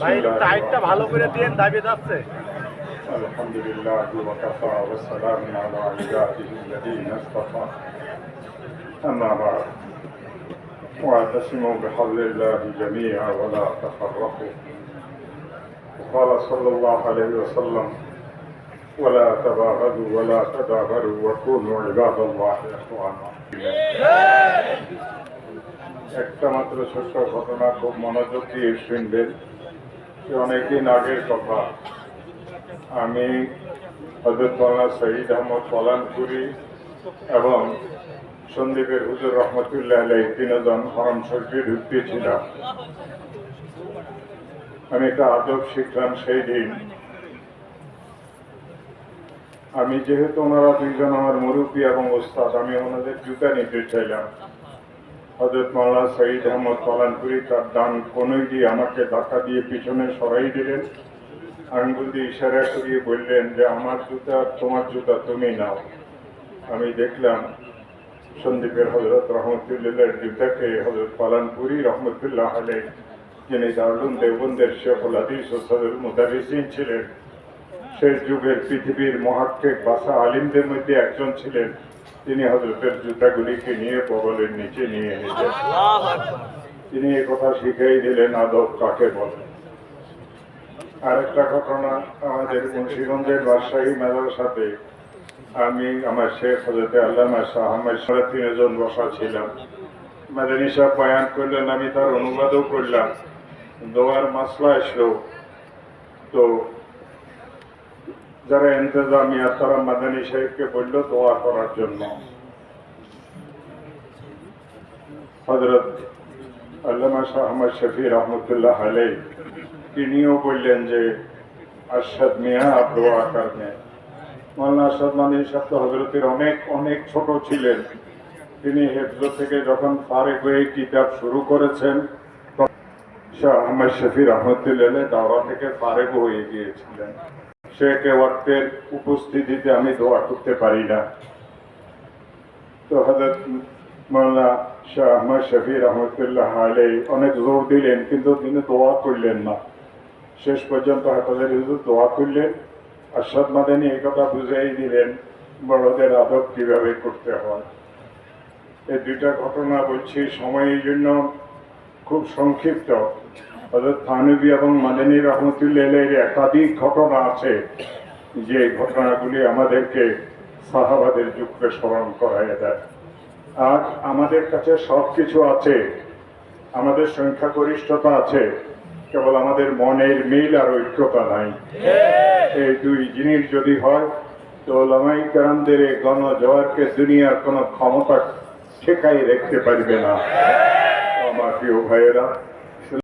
ভাই টাইটটা ভালো করে দিয়ে দাবি যাচ্ছে الحمد لله وكفى والسلام على عباده الذين اصطفى أما بعد واعتصموا بحبل الله جميعا ولا تفرقوا وقال صلى الله عليه وسلم ولا تباغضوا ولا تدابروا وكونوا عباد الله إخوانا একটা মাত্র ছোট্ট ঘটনা খুব মনোযোগ দিয়ে শুনবেন অনেকদিন আগের কথা। আমি হজরত মৌলানা শহীদ আহমদ পলানপুরি এবং সন্দীপের হুজুর রহমতুল্লাহ আলাই তিনজন হরম শরীফে ঢুকতে ছিলাম। আমি একটা আদব শিখলাম সেই দিন। আমি যেহেতু ওনারা দুইজন আমার মুরব্বী এবং ওস্তাদ, আমি ওনাদের জুতা নিতে চাইলাম। হজরত মাওলানা সঈদ আহমদ পালানপুরি তার ডান কোনই দিয়ে আমাকে ধাক্কা দিয়ে পিছনে সরাই দিলেন। আঙ্গুল দিয়ে ইশারা করিয়ে বললেন যে, আমার জুতা তোমার জুতা তুমি নাও। আমি দেখলাম সন্দীপের হজরত রহমতুল্লাহের জুতাকে হজরত পালানপুরি রহমতুল্লাহ আলে যিনি দারুল দেবন্দের শেখুল ও সদর মুদারিসিন ছিলেন। শেষ যুগের পৃথিবীর মহাক্ষেক বাসা আলিমদের মধ্যে একজন ছিলেন। তিনি হজরতের জুতাগুলিকে নিয়ে বগলের নিচে নিয়ে নিলেন তিনি এ কথা শিখাই দিলেন আদব কাকে বলে। আরেকটা ঘটনা আমাদের মুন্সিগঞ্জের রাজশাহী মেলার সাথে আমি আমার শেখ হজরতে আল্লামা শাহ আহমদ সাড়ে তিনজন বসা ছিলাম। মাদানী সাহেব বয়ান করলেন আমি তার অনুবাদও করলাম। দোয়ার মাসলা আসলো তো যারা ইন্তজামিয়া তারা মাদানী সাহেবকে বলল দোয়া করার জন্য। হজরত আল্লামা শাহ আহমদ শফি রহমতুল্লাহ আলাই তিনিও বললেন যে, আরশাদ মিয়া দোয়া করবেন মৌলানা আরশাদ মাদানী সাহেব তো হজরতের অনেক অনেক ছোট ছিলেন। তিনি হেফজ থেকে যখন ফারেক হয়ে কিতাব শুরু করেছেন শাহ আহমদ শফি রহমতুল্লাহ দাওয়া থেকে ফারেক হয়ে গিয়েছিলেন। শেখ ওয়াক্তের উপস্থিতিতে আমি দোয়া করতে পারি না। তো হজরত মৌলানা শাহ আহমদ শফি রহমতুল্লাহ আলাই অনেক জোর দিলেন, কিন্তু তিনি দোয়া করলেন না। শেষ পর্যন্ত হাফাজের দোয়া করলেন আরশাদ মাদানী এই কথা বুঝাই দিলেন, বড়দের আদব কীভাবে করতে হয়। এই দুইটা ঘটনা বলছি সময়ের জন্য খুব সংক্ষিপ্ত। হজরত থানবী এবং মাদানী রহমতুল্লাহ একাধিক ঘটনা আছে যে ঘটনাগুলি আমাদেরকে সাহাবাদের যুগকে স্মরণ করাই দেয়। আর আমাদের কাছে সব কিছু আছে, আমাদের সংখ্যাগরিষ্ঠতা আছে, কেবল আমাদের মনের মিল আর ঐক্যতা নাই। এই দুই জিনিস যদি হয়, তো লামাই কারামদের এই গণজোয়ারকে দুনিয়ার কোনো ক্ষমতা ঠেকাই রাখতে পারবে না। আমার প্রিয় ভাইয়েরা